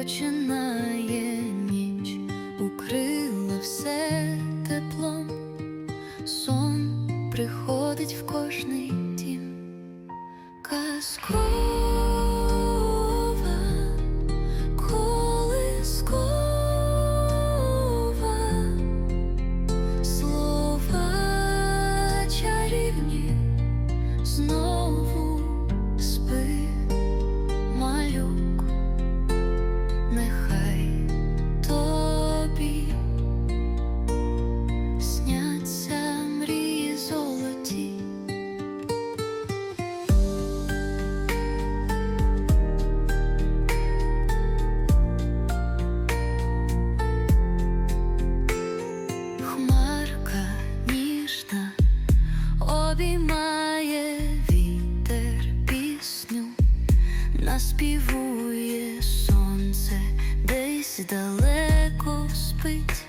починає ніч, укрила все теплом, сон приходить в кожний дім. Казку Співує сонце, десь далеко спить.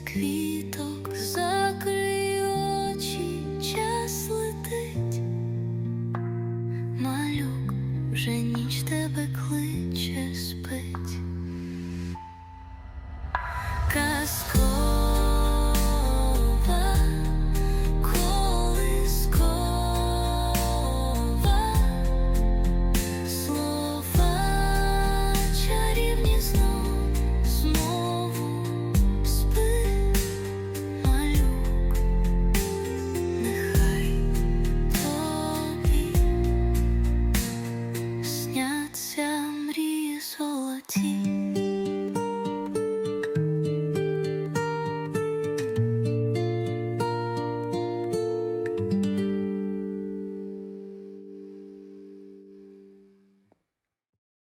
квіток за.